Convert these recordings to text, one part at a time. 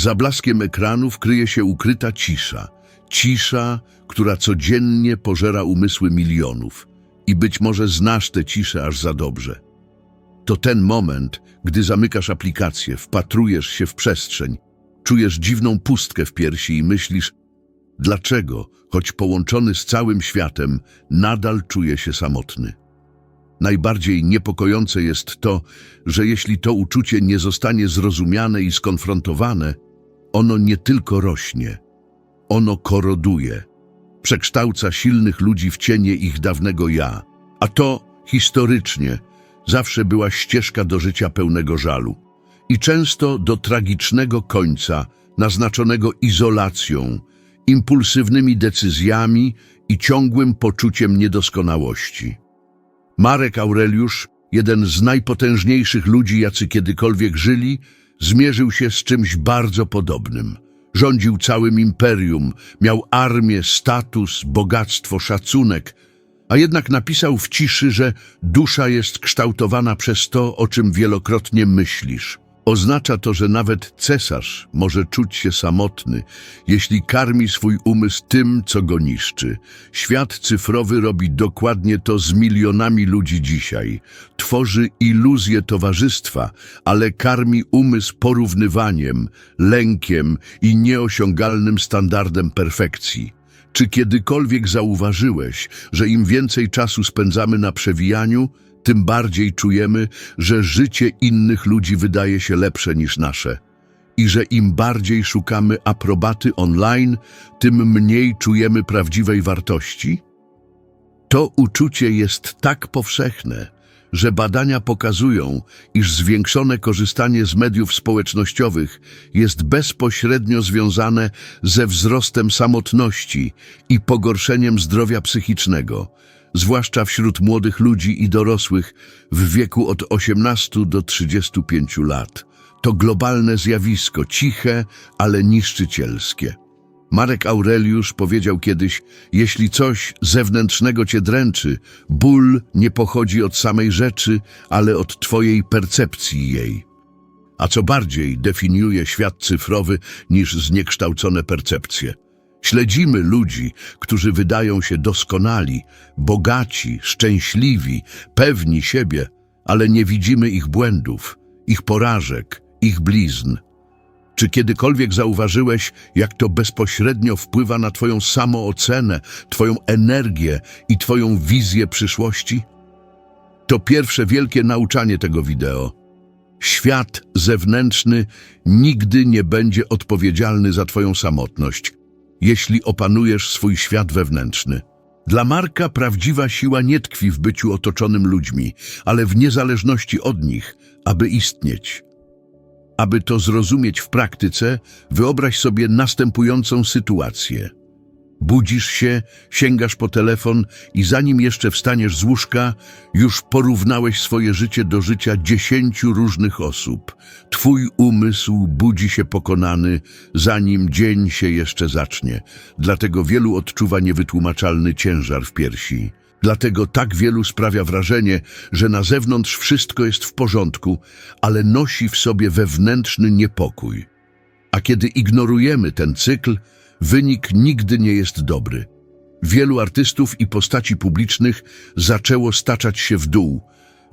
Za blaskiem ekranów kryje się ukryta cisza. Cisza, która codziennie pożera umysły milionów. I być może znasz tę ciszę aż za dobrze. To ten moment, gdy zamykasz aplikację, wpatrujesz się w przestrzeń, czujesz dziwną pustkę w piersi i myślisz, dlaczego, choć połączony z całym światem, nadal czuję się samotny. Najbardziej niepokojące jest to, że jeśli to uczucie nie zostanie zrozumiane i skonfrontowane, ono nie tylko rośnie, ono koroduje, przekształca silnych ludzi w cienie ich dawnego ja, a to historycznie zawsze była ścieżka do życia pełnego żalu i często do tragicznego końca, naznaczonego izolacją, impulsywnymi decyzjami i ciągłym poczuciem niedoskonałości. Marek Aureliusz, jeden z najpotężniejszych ludzi, jacy kiedykolwiek żyli, zmierzył się z czymś bardzo podobnym. Rządził całym imperium, miał armię, status, bogactwo, szacunek, a jednak napisał w ciszy, że dusza jest kształtowana przez to, o czym wielokrotnie myślisz. Oznacza to, że nawet cesarz może czuć się samotny, jeśli karmi swój umysł tym, co go niszczy. Świat cyfrowy robi dokładnie to z milionami ludzi dzisiaj. Tworzy iluzję towarzystwa, ale karmi umysł porównywaniem, lękiem i nieosiągalnym standardem perfekcji. Czy kiedykolwiek zauważyłeś, że im więcej czasu spędzamy na przewijaniu, tym bardziej czujemy, że życie innych ludzi wydaje się lepsze niż nasze? I że im bardziej szukamy aprobaty online, tym mniej czujemy prawdziwej wartości? To uczucie jest tak powszechne, że badania pokazują, iż zwiększone korzystanie z mediów społecznościowych jest bezpośrednio związane ze wzrostem samotności i pogorszeniem zdrowia psychicznego, zwłaszcza wśród młodych ludzi i dorosłych w wieku od 18 do 35 lat. To globalne zjawisko, ciche, ale niszczycielskie. Marek Aureliusz powiedział kiedyś, jeśli coś zewnętrznego cię dręczy, ból nie pochodzi od samej rzeczy, ale od twojej percepcji jej. A co bardziej definiuje świat cyfrowy niż zniekształcone percepcje. Śledzimy ludzi, którzy wydają się doskonali, bogaci, szczęśliwi, pewni siebie, ale nie widzimy ich błędów, ich porażek, ich blizn. Czy kiedykolwiek zauważyłeś, jak to bezpośrednio wpływa na Twoją samoocenę, Twoją energię i Twoją wizję przyszłości? To pierwsze wielkie nauczanie tego wideo. Świat zewnętrzny nigdy nie będzie odpowiedzialny za Twoją samotność, jeśli opanujesz swój świat wewnętrzny. Dla Marka prawdziwa siła nie tkwi w byciu otoczonym ludźmi, ale w niezależności od nich, aby istnieć. Aby to zrozumieć w praktyce, wyobraź sobie następującą sytuację. Budzisz się, sięgasz po telefon i zanim jeszcze wstaniesz z łóżka, już porównałeś swoje życie do życia dziesięciu różnych osób. Twój umysł budzi się pokonany, zanim dzień się jeszcze zacznie. Dlatego wielu odczuwa niewytłumaczalny ciężar w piersi. Dlatego tak wielu sprawia wrażenie, że na zewnątrz wszystko jest w porządku, ale nosi w sobie wewnętrzny niepokój. A kiedy ignorujemy ten cykl, wynik nigdy nie jest dobry. Wielu artystów i postaci publicznych zaczęło staczać się w dół,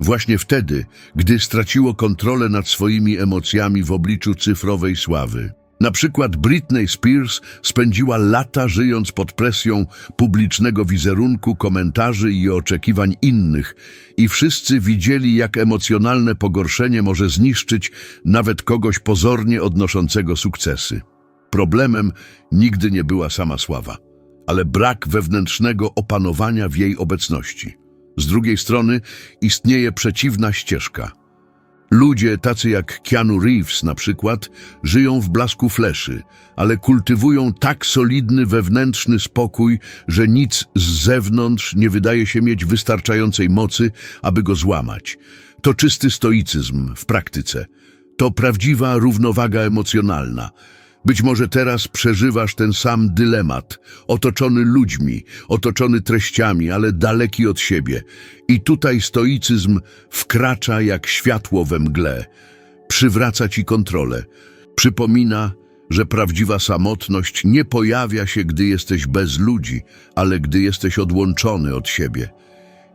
właśnie wtedy, gdy straciło kontrolę nad swoimi emocjami w obliczu cyfrowej sławy. Na przykład Britney Spears spędziła lata żyjąc pod presją publicznego wizerunku, komentarzy i oczekiwań innych i wszyscy widzieli, jak emocjonalne pogorszenie może zniszczyć nawet kogoś pozornie odnoszącego sukcesy. Problemem nigdy nie była sama sława, ale brak wewnętrznego opanowania w jej obecności. Z drugiej strony istnieje przeciwna ścieżka. Ludzie tacy jak Keanu Reeves na przykład żyją w blasku fleszy, ale kultywują tak solidny wewnętrzny spokój, że nic z zewnątrz nie wydaje się mieć wystarczającej mocy, aby go złamać. To czysty stoicyzm w praktyce. To prawdziwa równowaga emocjonalna. Być może teraz przeżywasz ten sam dylemat, otoczony ludźmi, otoczony treściami, ale daleki od siebie. I tutaj stoicyzm wkracza jak światło we mgle, przywraca ci kontrolę, przypomina, że prawdziwa samotność nie pojawia się, gdy jesteś bez ludzi, ale gdy jesteś odłączony od siebie.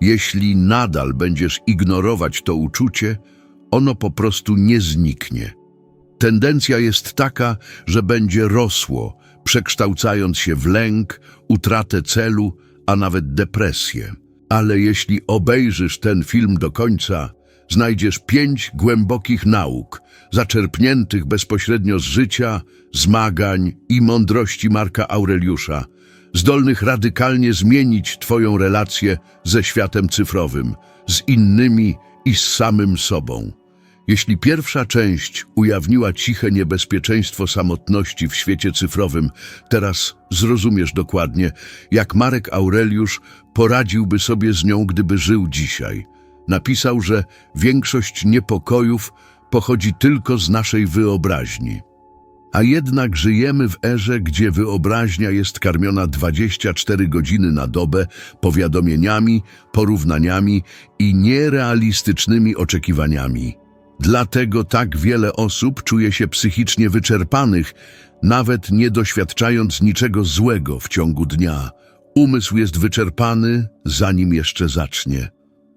Jeśli nadal będziesz ignorować to uczucie, ono po prostu nie zniknie. Tendencja jest taka, że będzie rosło, przekształcając się w lęk, utratę celu, a nawet depresję. Ale jeśli obejrzysz ten film do końca, znajdziesz pięć głębokich nauk, zaczerpniętych bezpośrednio z życia, zmagań i mądrości Marka Aureliusza, zdolnych radykalnie zmienić Twoją relację ze światem cyfrowym, z innymi i z samym sobą. Jeśli pierwsza część ujawniła ciche niebezpieczeństwo samotności w świecie cyfrowym, teraz zrozumiesz dokładnie, jak Marek Aureliusz poradziłby sobie z nią, gdyby żył dzisiaj. Napisał, że większość niepokojów pochodzi tylko z naszej wyobraźni. A jednak żyjemy w erze, gdzie wyobraźnia jest karmiona 24 godziny na dobę powiadomieniami, porównaniami i nierealistycznymi oczekiwaniami. Dlatego tak wiele osób czuje się psychicznie wyczerpanych, nawet nie doświadczając niczego złego w ciągu dnia. Umysł jest wyczerpany, zanim jeszcze zacznie.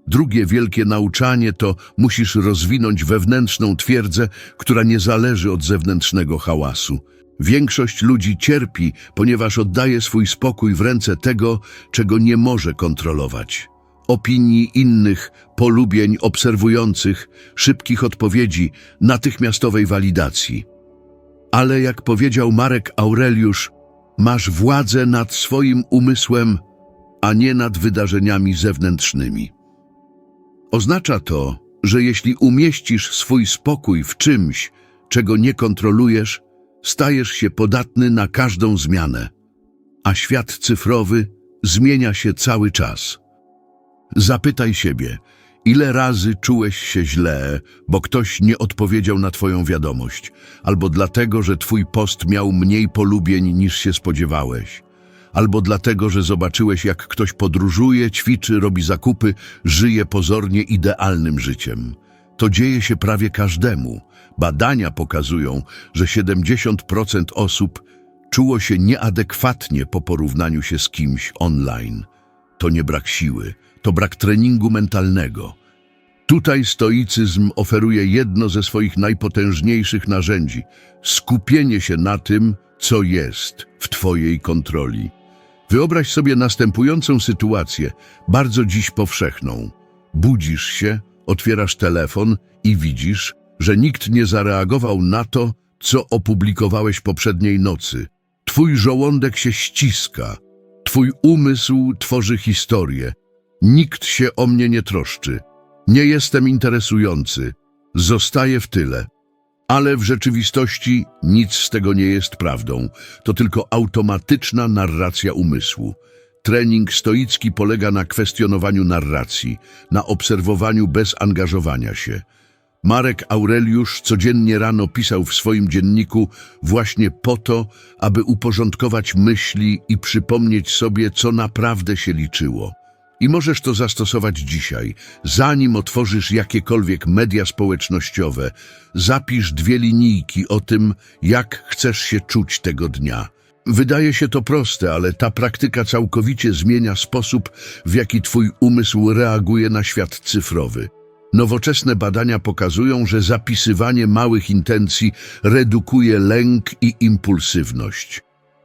Drugie wielkie nauczanie to musisz rozwinąć wewnętrzną twierdzę, która nie zależy od zewnętrznego hałasu. Większość ludzi cierpi, ponieważ oddaje swój spokój w ręce tego, czego nie może kontrolować. Opinii innych, polubień obserwujących, szybkich odpowiedzi, natychmiastowej walidacji. Ale jak powiedział Marek Aureliusz, masz władzę nad swoim umysłem, a nie nad wydarzeniami zewnętrznymi. Oznacza to, że jeśli umieścisz swój spokój w czymś, czego nie kontrolujesz, stajesz się podatny na każdą zmianę, a świat cyfrowy zmienia się cały czas. Zapytaj siebie, ile razy czułeś się źle, bo ktoś nie odpowiedział na Twoją wiadomość, albo dlatego, że Twój post miał mniej polubień niż się spodziewałeś, albo dlatego, że zobaczyłeś, jak ktoś podróżuje, ćwiczy, robi zakupy, żyje pozornie idealnym życiem. To dzieje się prawie każdemu. Badania pokazują, że 70% osób czuło się nieadekwatnie po porównaniu się z kimś online. To nie brak siły, to brak treningu mentalnego. Tutaj stoicyzm oferuje jedno ze swoich najpotężniejszych narzędzi skupienie się na tym, co jest w Twojej kontroli. Wyobraź sobie następującą sytuację, bardzo dziś powszechną. Budzisz się, otwierasz telefon i widzisz, że nikt nie zareagował na to, co opublikowałeś poprzedniej nocy. Twój żołądek się ściska, twój umysł tworzy historię. Nikt się o mnie nie troszczy. Nie jestem interesujący. Zostaję w tyle. Ale w rzeczywistości nic z tego nie jest prawdą. To tylko automatyczna narracja umysłu. Trening stoicki polega na kwestionowaniu narracji, na obserwowaniu bez angażowania się. Marek Aureliusz codziennie rano pisał w swoim dzienniku właśnie po to, aby uporządkować myśli i przypomnieć sobie, co naprawdę się liczyło. I możesz to zastosować dzisiaj. Zanim otworzysz jakiekolwiek media społecznościowe, zapisz dwie linijki o tym, jak chcesz się czuć tego dnia. Wydaje się to proste, ale ta praktyka całkowicie zmienia sposób, w jaki twój umysł reaguje na świat cyfrowy. Nowoczesne badania pokazują, że zapisywanie małych intencji redukuje lęk i impulsywność.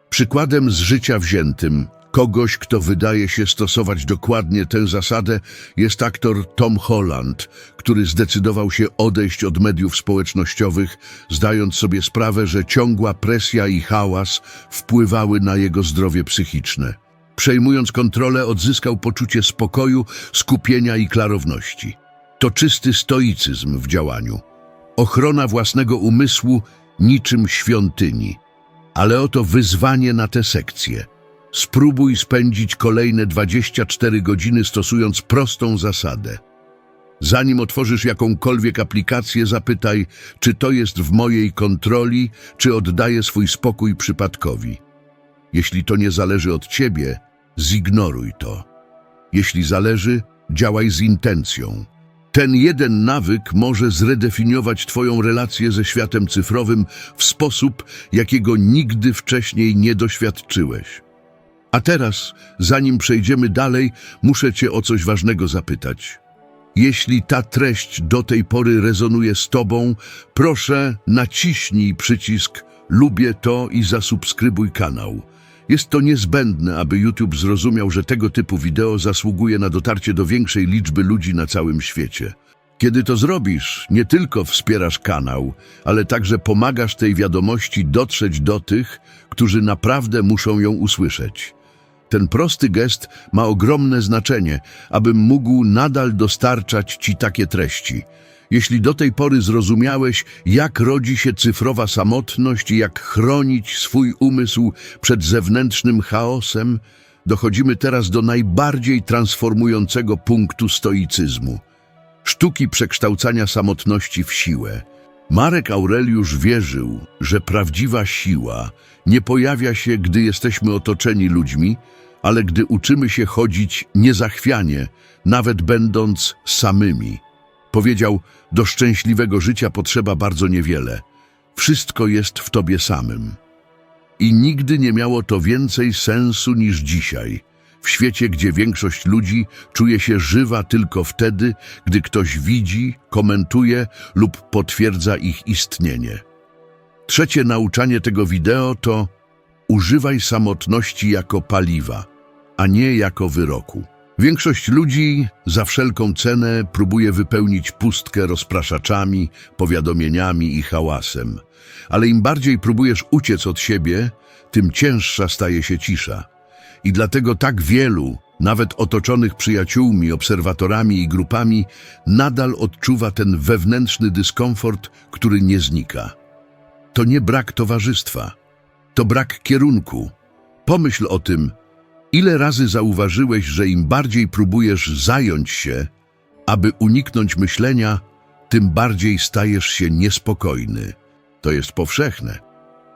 Przykładem z życia wziętym kogoś, kto wydaje się stosować dokładnie tę zasadę, jest aktor Tom Holland, który zdecydował się odejść od mediów społecznościowych, zdając sobie sprawę, że ciągła presja i hałas wpływały na jego zdrowie psychiczne. Przejmując kontrolę, odzyskał poczucie spokoju, skupienia i klarowności. To czysty stoicyzm w działaniu. Ochrona własnego umysłu niczym świątyni. Ale oto wyzwanie na tę sekcję. Spróbuj spędzić kolejne 24 godziny stosując prostą zasadę. Zanim otworzysz jakąkolwiek aplikację, zapytaj, czy to jest w mojej kontroli, czy oddaję swój spokój przypadkowi. Jeśli to nie zależy od ciebie, zignoruj to. Jeśli zależy, działaj z intencją. Ten jeden nawyk może zredefiniować Twoją relację ze światem cyfrowym w sposób, jakiego nigdy wcześniej nie doświadczyłeś. A teraz, zanim przejdziemy dalej, muszę Cię o coś ważnego zapytać. Jeśli ta treść do tej pory rezonuje z Tobą, proszę naciśnij przycisk Lubię to i zasubskrybuj kanał. Jest to niezbędne, aby YouTube zrozumiał, że tego typu wideo zasługuje na dotarcie do większej liczby ludzi na całym świecie. Kiedy to zrobisz, nie tylko wspierasz kanał, ale także pomagasz tej wiadomości dotrzeć do tych, którzy naprawdę muszą ją usłyszeć. Ten prosty gest ma ogromne znaczenie, abym mógł nadal dostarczać Ci takie treści. Jeśli do tej pory zrozumiałeś, jak rodzi się cyfrowa samotność i jak chronić swój umysł przed zewnętrznym chaosem, dochodzimy teraz do najbardziej transformującego punktu stoicyzmu sztuki przekształcania samotności w siłę. Marek Aureliusz wierzył, że prawdziwa siła nie pojawia się, gdy jesteśmy otoczeni ludźmi, ale gdy uczymy się chodzić niezachwianie, nawet będąc samymi. Powiedział, do szczęśliwego życia potrzeba bardzo niewiele. Wszystko jest w tobie samym. I nigdy nie miało to więcej sensu niż dzisiaj. W świecie, gdzie większość ludzi czuje się żywa tylko wtedy, gdy ktoś widzi, komentuje lub potwierdza ich istnienie. Trzecie nauczanie tego wideo to używaj samotności jako paliwa, a nie jako wyroku. Większość ludzi za wszelką cenę próbuje wypełnić pustkę rozpraszaczami, powiadomieniami i hałasem. Ale im bardziej próbujesz uciec od siebie, tym cięższa staje się cisza. I dlatego tak wielu, nawet otoczonych przyjaciółmi, obserwatorami i grupami, nadal odczuwa ten wewnętrzny dyskomfort, który nie znika. To nie brak towarzystwa, to brak kierunku. Pomyśl o tym, ile razy zauważyłeś, że im bardziej próbujesz zająć się, aby uniknąć myślenia, tym bardziej stajesz się niespokojny. To jest powszechne.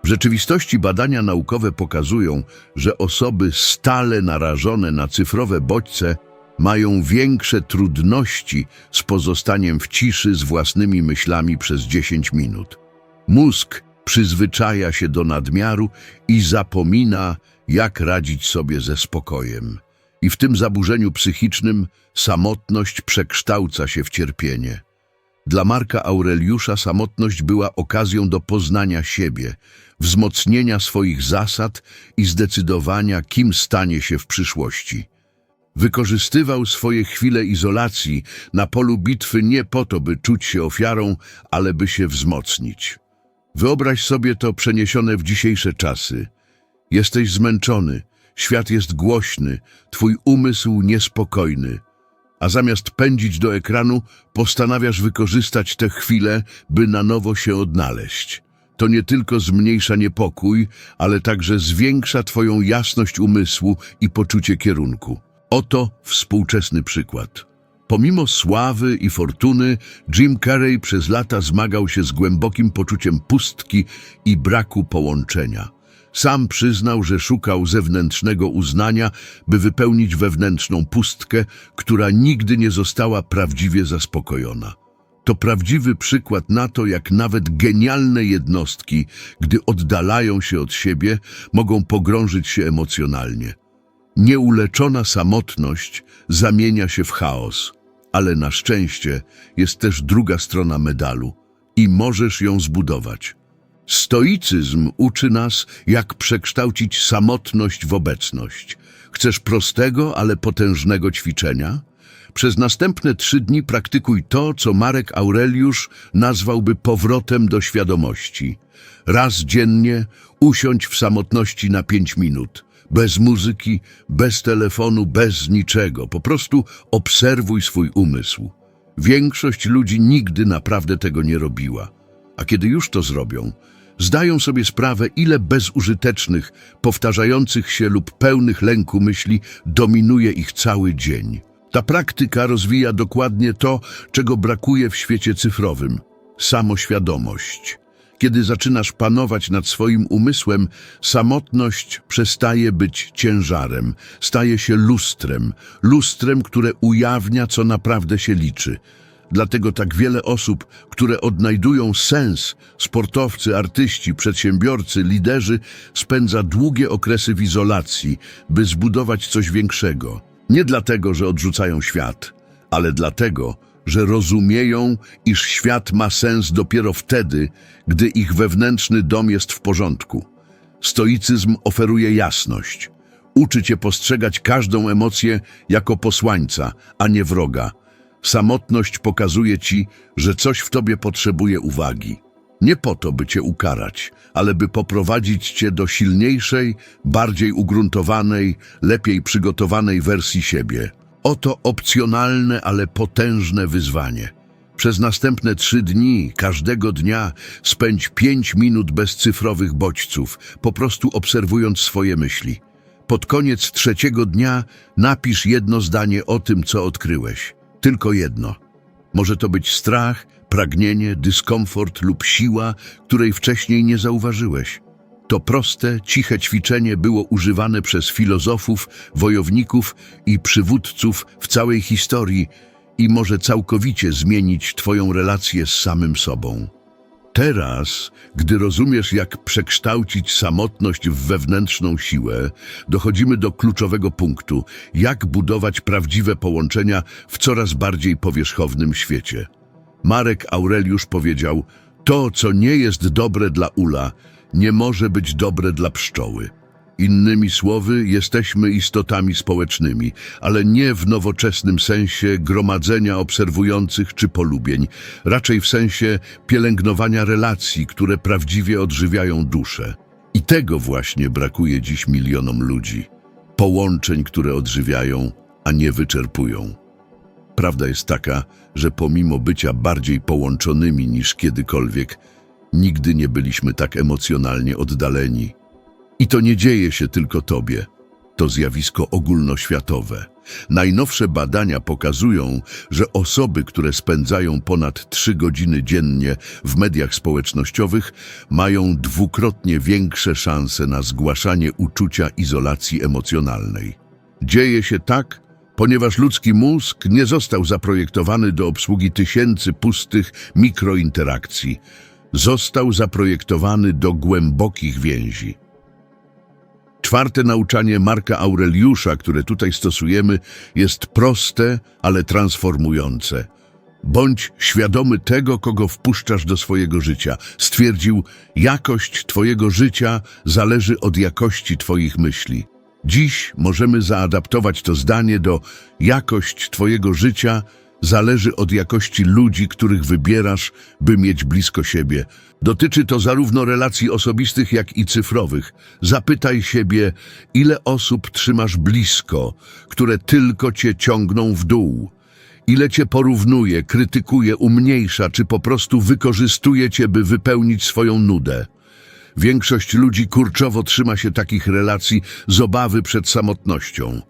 W rzeczywistości badania naukowe pokazują, że osoby stale narażone na cyfrowe bodźce mają większe trudności z pozostaniem w ciszy z własnymi myślami przez 10 minut. Mózg przyzwyczaja się do nadmiaru i zapomina, jak radzić sobie ze spokojem. I w tym zaburzeniu psychicznym samotność przekształca się w cierpienie. Dla Marka Aureliusza samotność była okazją do poznania siebie, wzmocnienia swoich zasad i zdecydowania, kim stanie się w przyszłości. Wykorzystywał swoje chwile izolacji na polu bitwy nie po to, by czuć się ofiarą, ale by się wzmocnić. Wyobraź sobie to przeniesione w dzisiejsze czasy. Jesteś zmęczony, świat jest głośny, twój umysł niespokojny, a zamiast pędzić do ekranu, postanawiasz wykorzystać tę chwilę, by na nowo się odnaleźć. To nie tylko zmniejsza niepokój, ale także zwiększa Twoją jasność umysłu i poczucie kierunku. Oto współczesny przykład. Pomimo sławy i fortuny, Jim Carrey przez lata zmagał się z głębokim poczuciem pustki i braku połączenia. Sam przyznał, że szukał zewnętrznego uznania, by wypełnić wewnętrzną pustkę, która nigdy nie została prawdziwie zaspokojona. To prawdziwy przykład na to, jak nawet genialne jednostki, gdy oddalają się od siebie, mogą pogrążyć się emocjonalnie. Nieuleczona samotność zamienia się w chaos, ale na szczęście jest też druga strona medalu i możesz ją zbudować. Stoicyzm uczy nas, jak przekształcić samotność w obecność. Chcesz prostego, ale potężnego ćwiczenia? Przez następne trzy dni praktykuj to, co Marek Aureliusz nazwałby powrotem do świadomości. Raz dziennie usiądź w samotności na pięć minut. Bez muzyki, bez telefonu, bez niczego. Po prostu obserwuj swój umysł. Większość ludzi nigdy naprawdę tego nie robiła. A kiedy już to zrobią, zdają sobie sprawę, ile bezużytecznych, powtarzających się lub pełnych lęku myśli dominuje ich cały dzień. Ta praktyka rozwija dokładnie to, czego brakuje w świecie cyfrowym samoświadomość. Kiedy zaczynasz panować nad swoim umysłem, samotność przestaje być ciężarem, staje się lustrem, lustrem, które ujawnia, co naprawdę się liczy. Dlatego tak wiele osób, które odnajdują sens, sportowcy, artyści, przedsiębiorcy, liderzy, spędza długie okresy w izolacji, by zbudować coś większego. Nie dlatego, że odrzucają świat, ale dlatego, że rozumieją, iż świat ma sens dopiero wtedy, gdy ich wewnętrzny dom jest w porządku. Stoicyzm oferuje jasność. Uczy cię postrzegać każdą emocję jako posłańca, a nie wroga. Samotność pokazuje ci, że coś w tobie potrzebuje uwagi. Nie po to, by cię ukarać, ale by poprowadzić cię do silniejszej, bardziej ugruntowanej, lepiej przygotowanej wersji siebie. Oto opcjonalne, ale potężne wyzwanie. Przez następne trzy dni, każdego dnia, spędź pięć minut bez cyfrowych bodźców, po prostu obserwując swoje myśli. Pod koniec trzeciego dnia napisz jedno zdanie o tym, co odkryłeś. Tylko jedno. Może to być strach, pragnienie, dyskomfort lub siła, której wcześniej nie zauważyłeś. To proste, ciche ćwiczenie było używane przez filozofów, wojowników i przywódców w całej historii i może całkowicie zmienić Twoją relację z samym sobą. Teraz, gdy rozumiesz, jak przekształcić samotność w wewnętrzną siłę, dochodzimy do kluczowego punktu, jak budować prawdziwe połączenia w coraz bardziej powierzchownym świecie. Marek Aureliusz powiedział, to, co nie jest dobre dla ula, nie może być dobre dla pszczoły. Innymi słowy, jesteśmy istotami społecznymi, ale nie w nowoczesnym sensie gromadzenia obserwujących czy polubień, raczej w sensie pielęgnowania relacji, które prawdziwie odżywiają duszę. I tego właśnie brakuje dziś milionom ludzi. Połączeń, które odżywiają, a nie wyczerpują. Prawda jest taka, że pomimo bycia bardziej połączonymi niż kiedykolwiek, nigdy nie byliśmy tak emocjonalnie oddaleni. I to nie dzieje się tylko tobie. To zjawisko ogólnoświatowe. Najnowsze badania pokazują, że osoby, które spędzają ponad trzy godziny dziennie w mediach społecznościowych, mają dwukrotnie większe szanse na zgłaszanie uczucia izolacji emocjonalnej. Dzieje się tak, ponieważ ludzki mózg nie został zaprojektowany do obsługi tysięcy pustych mikrointerakcji. Został zaprojektowany do głębokich więzi. Czwarte nauczanie Marka Aureliusza, które tutaj stosujemy, jest proste, ale transformujące. Bądź świadomy tego, kogo wpuszczasz do swojego życia. Stwierdził, jakość Twojego życia zależy od jakości Twoich myśli. Dziś możemy zaadaptować to zdanie do jakość Twojego życia zależy od jakości ludzi, których wybierasz, by mieć blisko siebie. Dotyczy to zarówno relacji osobistych, jak i cyfrowych. Zapytaj siebie, ile osób trzymasz blisko, które tylko cię ciągną w dół. Ile cię porównuje, krytykuje, umniejsza, czy po prostu wykorzystuje cię, by wypełnić swoją nudę. Większość ludzi kurczowo trzyma się takich relacji z obawy przed samotnością.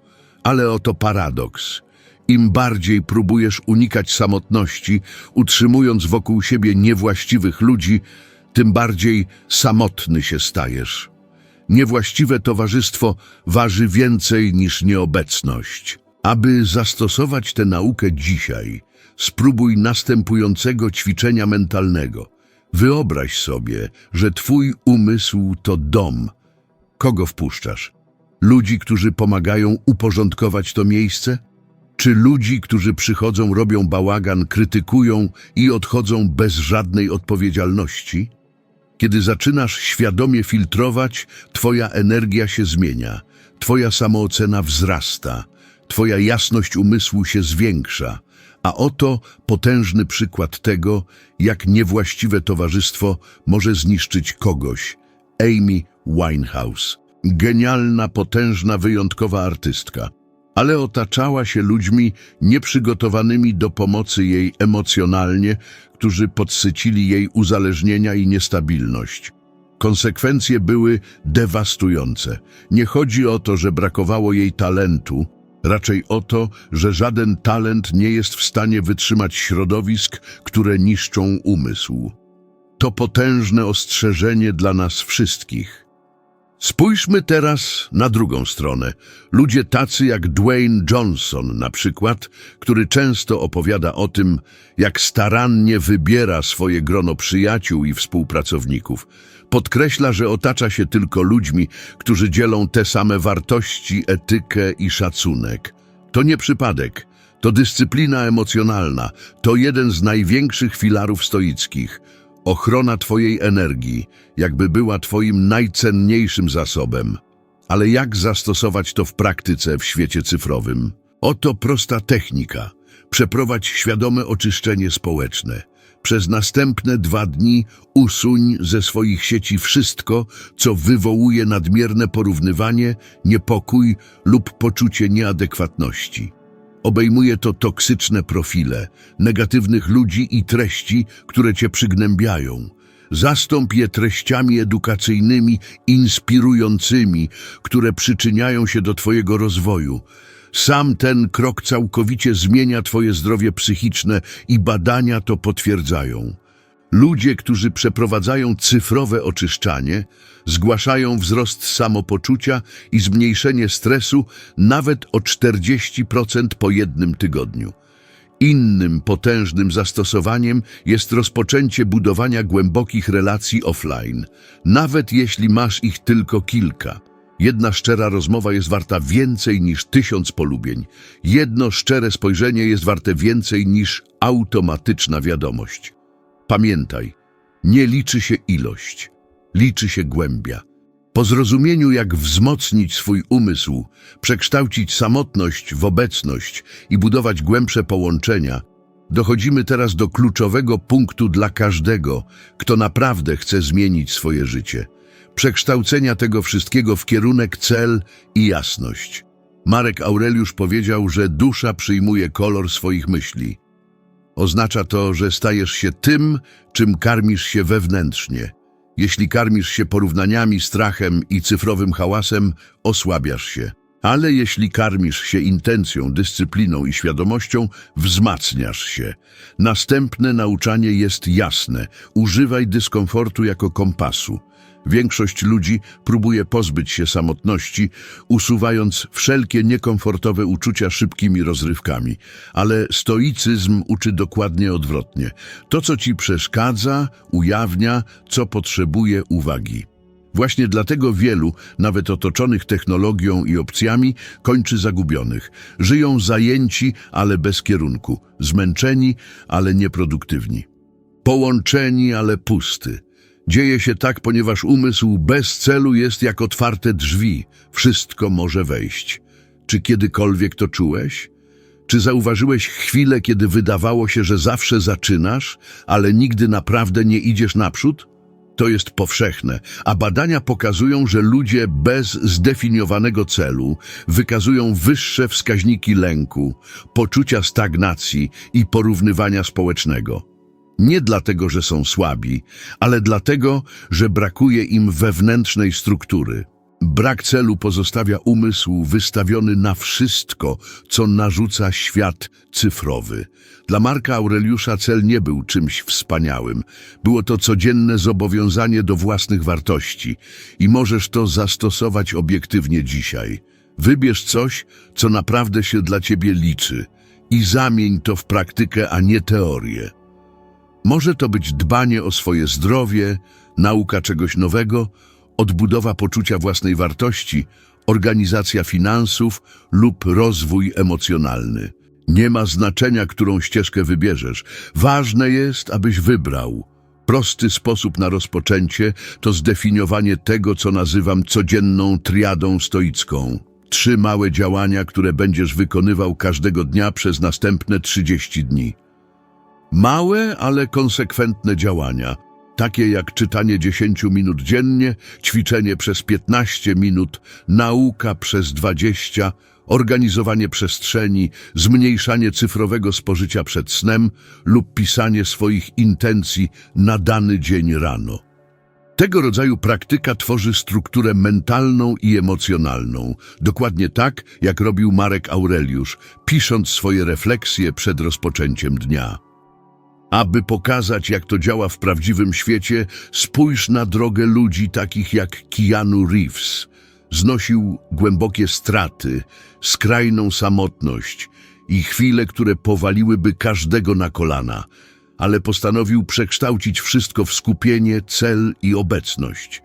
Ale oto paradoks. Im bardziej próbujesz unikać samotności, utrzymując wokół siebie niewłaściwych ludzi, tym bardziej samotny się stajesz. Niewłaściwe towarzystwo waży więcej niż nieobecność. Aby zastosować tę naukę dzisiaj, spróbuj następującego ćwiczenia mentalnego. Wyobraź sobie, że twój umysł to dom. Kogo wpuszczasz? Ludzi, którzy pomagają uporządkować to miejsce? Czy ludzi, którzy przychodzą, robią bałagan, krytykują i odchodzą bez żadnej odpowiedzialności? Kiedy zaczynasz świadomie filtrować, twoja energia się zmienia, twoja samoocena wzrasta, twoja jasność umysłu się zwiększa, a oto potężny przykład tego, jak niewłaściwe towarzystwo może zniszczyć kogoś. Amy Winehouse. Genialna, potężna, wyjątkowa artystka ale otaczała się ludźmi nieprzygotowanymi do pomocy jej emocjonalnie, którzy podsycili jej uzależnienia i niestabilność. Konsekwencje były dewastujące. Nie chodzi o to, że brakowało jej talentu, raczej o to, że żaden talent nie jest w stanie wytrzymać środowisk, które niszczą umysł. To potężne ostrzeżenie dla nas wszystkich. Spójrzmy teraz na drugą stronę. Ludzie tacy jak Dwayne Johnson na przykład, który często opowiada o tym, jak starannie wybiera swoje grono przyjaciół i współpracowników. Podkreśla, że otacza się tylko ludźmi, którzy dzielą te same wartości, etykę i szacunek. To nie przypadek. To dyscyplina emocjonalna. To jeden z największych filarów stoickich. Ochrona Twojej energii, jakby była Twoim najcenniejszym zasobem. Ale jak zastosować to w praktyce w świecie cyfrowym? Oto prosta technika. Przeprowadź świadome oczyszczenie społeczne. Przez następne dwa dni usuń ze swoich sieci wszystko, co wywołuje nadmierne porównywanie, niepokój lub poczucie nieadekwatności. Obejmuje to toksyczne profile, negatywnych ludzi i treści, które cię przygnębiają. Zastąp je treściami edukacyjnymi, inspirującymi, które przyczyniają się do Twojego rozwoju. Sam ten krok całkowicie zmienia Twoje zdrowie psychiczne i badania to potwierdzają. Ludzie, którzy przeprowadzają cyfrowe oczyszczanie, zgłaszają wzrost samopoczucia i zmniejszenie stresu nawet o 40% po jednym tygodniu. Innym potężnym zastosowaniem jest rozpoczęcie budowania głębokich relacji offline, nawet jeśli masz ich tylko kilka. Jedna szczera rozmowa jest warta więcej niż tysiąc polubień. Jedno szczere spojrzenie jest warte więcej niż automatyczna wiadomość. Pamiętaj, nie liczy się ilość, liczy się głębia. Po zrozumieniu, jak wzmocnić swój umysł, przekształcić samotność w obecność i budować głębsze połączenia, dochodzimy teraz do kluczowego punktu dla każdego, kto naprawdę chce zmienić swoje życie. Przekształcenia tego wszystkiego w kierunek cel i jasność. Marek Aureliusz powiedział, że dusza przyjmuje kolor swoich myśli. Oznacza to, że stajesz się tym, czym karmisz się wewnętrznie. Jeśli karmisz się porównaniami, strachem i cyfrowym hałasem, osłabiasz się. Ale jeśli karmisz się intencją, dyscypliną i świadomością, wzmacniasz się. Następne nauczanie jest jasne. Używaj dyskomfortu jako kompasu. Większość ludzi próbuje pozbyć się samotności, usuwając wszelkie niekomfortowe uczucia szybkimi rozrywkami. Ale stoicyzm uczy dokładnie odwrotnie. To, co ci przeszkadza, ujawnia, co potrzebuje uwagi. Właśnie dlatego wielu, nawet otoczonych technologią i opcjami, kończy zagubionych. Żyją zajęci, ale bez kierunku, zmęczeni, ale nieproduktywni. Połączeni, ale pusty. Dzieje się tak, ponieważ umysł bez celu jest jak otwarte drzwi. Wszystko może wejść. Czy kiedykolwiek to czułeś? Czy zauważyłeś chwilę, kiedy wydawało się, że zawsze zaczynasz, ale nigdy naprawdę nie idziesz naprzód? To jest powszechne, a badania pokazują, że ludzie bez zdefiniowanego celu wykazują wyższe wskaźniki lęku, poczucia stagnacji i porównywania społecznego. Nie dlatego, że są słabi, ale dlatego, że brakuje im wewnętrznej struktury. Brak celu pozostawia umysł wystawiony na wszystko, co narzuca świat cyfrowy. Dla Marka Aureliusza cel nie był czymś wspaniałym. Było to codzienne zobowiązanie do własnych wartości i możesz to zastosować obiektywnie dzisiaj. Wybierz coś, co naprawdę się dla ciebie liczy i zamień to w praktykę, a nie teorię. Może to być dbanie o swoje zdrowie, nauka czegoś nowego, odbudowa poczucia własnej wartości, organizacja finansów lub rozwój emocjonalny. Nie ma znaczenia, którą ścieżkę wybierzesz. Ważne jest, abyś wybrał. Prosty sposób na rozpoczęcie to zdefiniowanie tego, co nazywam codzienną triadą stoicką. Trzy małe działania, które będziesz wykonywał każdego dnia przez następne 30 dni. Małe, ale konsekwentne działania, takie jak czytanie 10 minut dziennie, ćwiczenie przez 15 minut, nauka przez 20, organizowanie przestrzeni, zmniejszanie cyfrowego spożycia przed snem lub pisanie swoich intencji na dany dzień rano. Tego rodzaju praktyka tworzy strukturę mentalną i emocjonalną, dokładnie tak, jak robił Marek Aureliusz, pisząc swoje refleksje przed rozpoczęciem dnia. Aby pokazać, jak to działa w prawdziwym świecie, spójrz na drogę ludzi takich jak Keanu Reeves. Znosił głębokie straty, skrajną samotność i chwile, które powaliłyby każdego na kolana, ale postanowił przekształcić wszystko w skupienie, cel i obecność.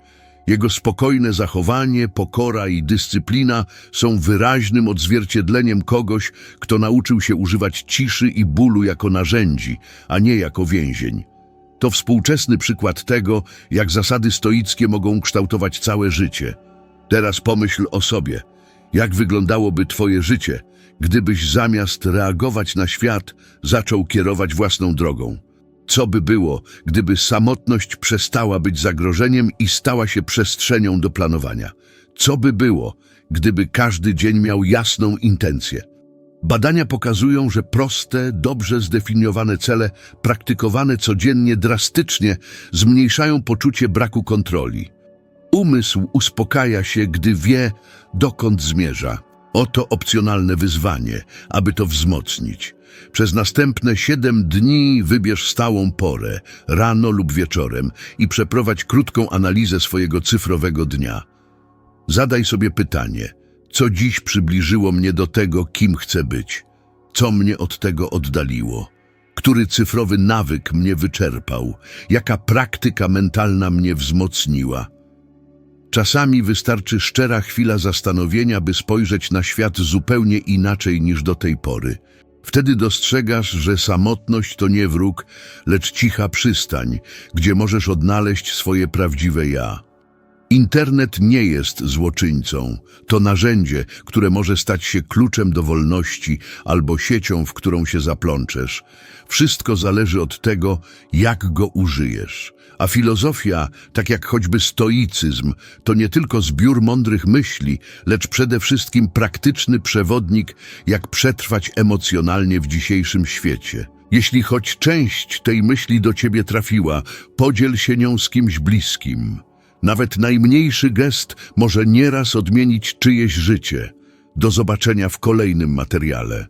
Jego spokojne zachowanie, pokora i dyscyplina są wyraźnym odzwierciedleniem kogoś, kto nauczył się używać ciszy i bólu jako narzędzi, a nie jako więzień. To współczesny przykład tego, jak zasady stoickie mogą kształtować całe życie. Teraz pomyśl o sobie. Jak wyglądałoby twoje życie, gdybyś zamiast reagować na świat, zaczął kierować własną drogą? Co by było, gdyby samotność przestała być zagrożeniem i stała się przestrzenią do planowania? Co by było, gdyby każdy dzień miał jasną intencję? Badania pokazują, że proste, dobrze zdefiniowane cele, praktykowane codziennie drastycznie, zmniejszają poczucie braku kontroli. Umysł uspokaja się, gdy wie, dokąd zmierza. Oto opcjonalne wyzwanie, aby to wzmocnić. Przez następne siedem dni wybierz stałą porę, rano lub wieczorem i przeprowadź krótką analizę swojego cyfrowego dnia. Zadaj sobie pytanie, co dziś przybliżyło mnie do tego, kim chcę być? Co mnie od tego oddaliło? Który cyfrowy nawyk mnie wyczerpał? Jaka praktyka mentalna mnie wzmocniła? Czasami wystarczy szczera chwila zastanowienia, by spojrzeć na świat zupełnie inaczej niż do tej pory. Wtedy dostrzegasz, że samotność to nie wróg, lecz cicha przystań, gdzie możesz odnaleźć swoje prawdziwe ja. Internet nie jest złoczyńcą. To narzędzie, które może stać się kluczem do wolności albo siecią, w którą się zaplączesz. Wszystko zależy od tego, jak go użyjesz. A filozofia, tak jak choćby stoicyzm, to nie tylko zbiór mądrych myśli, lecz przede wszystkim praktyczny przewodnik, jak przetrwać emocjonalnie w dzisiejszym świecie. Jeśli choć część tej myśli do ciebie trafiła, podziel się nią z kimś bliskim. Nawet najmniejszy gest może nieraz odmienić czyjeś życie. Do zobaczenia w kolejnym materiale.